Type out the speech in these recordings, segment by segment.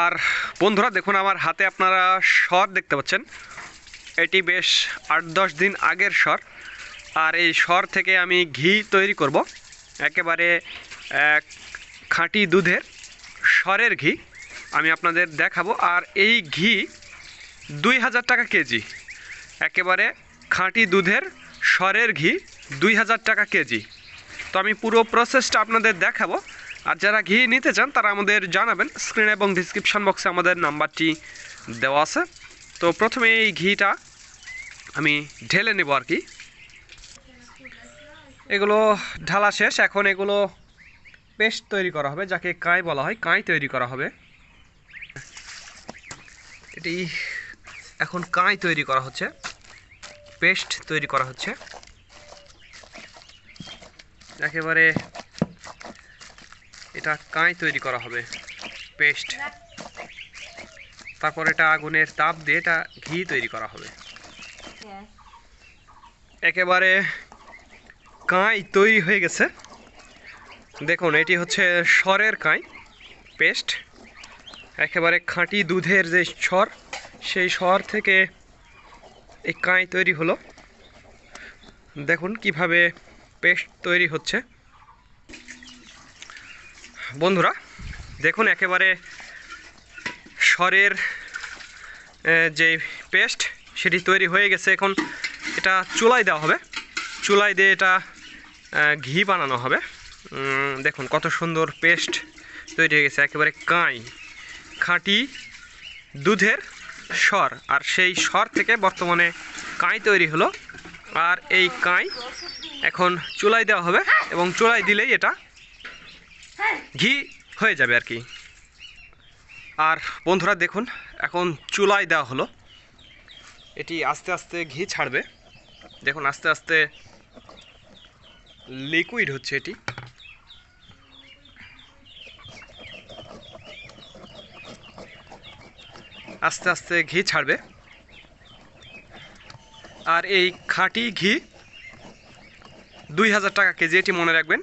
আর বন্ধুরা দেখুন আমার হাতে আপনারা স্বর দেখতে পাচ্ছেন। এটি বেশ আট দশ দিন আগের স্বর। আর এই স্বর থেকে আমি ঘি তৈরি করব। একেবারে এক, খাঁটি দুধের স্বরের ঘি আমি আপনাদের দেখাবো। আর এই ঘি দুই হাজার টাকা কেজি। একেবারে খাঁটি দুধের স্বরের ঘি দুই হাজার টাকা কেজি। তো আমি পুরো প্রসেসটা আপনাদের দেখাবো। আর যারা ঘি নিতে চান, তারা আমাদের জানাবেন। স্ক্রিন এবং ডিসক্রিপশন বক্সে আমাদের নাম্বারটি দেওয়া আছে। তো প্রথমে এই ঘিটা আমি ঢেলে নেব আর কি। এগুলো ঢালা শেষ। এখন এগুলো পেস্ট তৈরি করা হবে, যাকে কাঁই বলা হয়। কাঁই তৈরি করা হবে। এটি এখন কাঁই তৈরি করা হচ্ছে। পেস্ট তৈরি করা হচ্ছে। একেবারে এটা কাঁই তৈরি করা হবে, পেস্ট। তারপর এটা আগুনের তাপ দিয়ে এটা ঘি তৈরি করা হবে। একেবারে কাঁই তৈরি হয়ে গেছে। দেখুন, এটি হচ্ছে স্বরের কাঁই, পেস্ট। একেবারে খাঁটি দুধের যে স্বর সেই স্বর থেকে এই কাঁই তৈরি হলো। দেখুন কীভাবে পেস্ট তৈরি হচ্ছে। বন্ধুরা, দেখুন একেবারে স্বরের যে পেস্ট, সেটি তৈরি হয়ে গেছে। এখন এটা চুলায় দেওয়া হবে। চুলায় দিয়ে এটা ঘি বানানো হবে। দেখুন কত সুন্দর পেস্ট তৈরি হয়ে গেছে। একেবারে কাঁই, খাঁটি দুধের স্বর আর সেই স্বর থেকে বর্তমানে কাঁই তৈরি হলো। আর এই কাঁই এখন চুলায় দেওয়া হবে এবং চুলায় দিলেই এটা ঘি হয়ে যাবে আর কি। আর বন্ধুরা দেখুন, এখন চুলায় দেওয়া হলো। এটি আস্তে আস্তে ঘি ছাড়বে। দেখুন, আস্তে আস্তে লিকুইড হচ্ছে এটি। আস্তে আস্তে ঘি ছাড়বে। আর এই খাঁটি ঘি দুই হাজার টাকা কেজি, এটি মনে রাখবেন।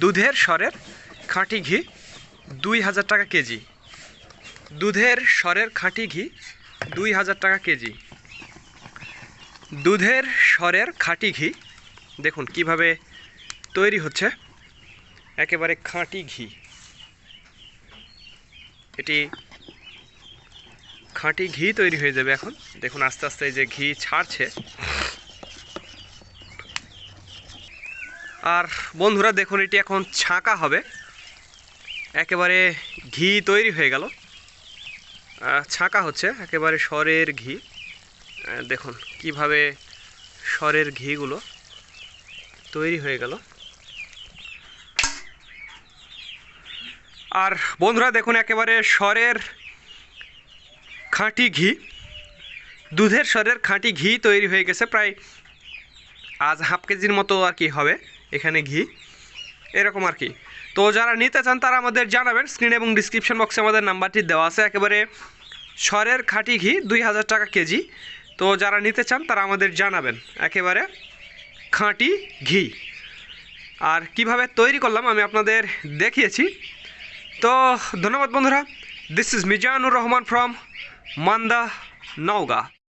দুধের স্বরের খাঁটি ঘি দুই হাজার টাকা কেজি। দুধের স্বরের খাঁটি ঘি দুই হাজার টাকা কেজি। দুধের স্বরের খাঁটি ঘি, দেখুন কীভাবে তৈরি হচ্ছে। একেবারে খাঁটি ঘি। এটি খাঁটি ঘি তৈরি হয়ে যাবে এখন। দেখুন আস্তে আস্তে যে ঘি ছাড়ছে। আর বন্ধুরা দেখুন, এটি এখন ছাঁকা হবে। একেবারে ঘি তৈরি হয়ে গেল। ছাঁকা হচ্ছে, একেবারে স্বরের ঘি। দেখুন কীভাবে স্বরের ঘিগুলো তৈরি হয়ে গেল। আর বন্ধুরা দেখুন, একেবারে স্বরের খাঁটি ঘি, দুধের স্বরের খাঁটি ঘি তৈরি হয়ে গেছে। প্রায় আজ হাফ কেজির মতো আর কি হবে। এখানে ঘি। এরকম আর কি। তো যারা নিতে চান তারা আমাদের জানাবেন। স্ক্রিন এবং ডিসক্রিপশন বক্সে আমাদের নাম্বারটি দেওয়া আছে। একেবারে স্বরের খাঁটি ঘি, দুই হাজার টাকা কেজি। তো যারা নিতে চান তারা আমাদের জানাবেন। একেবারে খাঁটি ঘি। আর কীভাবে তৈরি করলাম আমি আপনাদের দেখিয়েছি। তো ধন্যবাদ বন্ধুরা। This is Mizanur Rahman from Manda, Naogaon.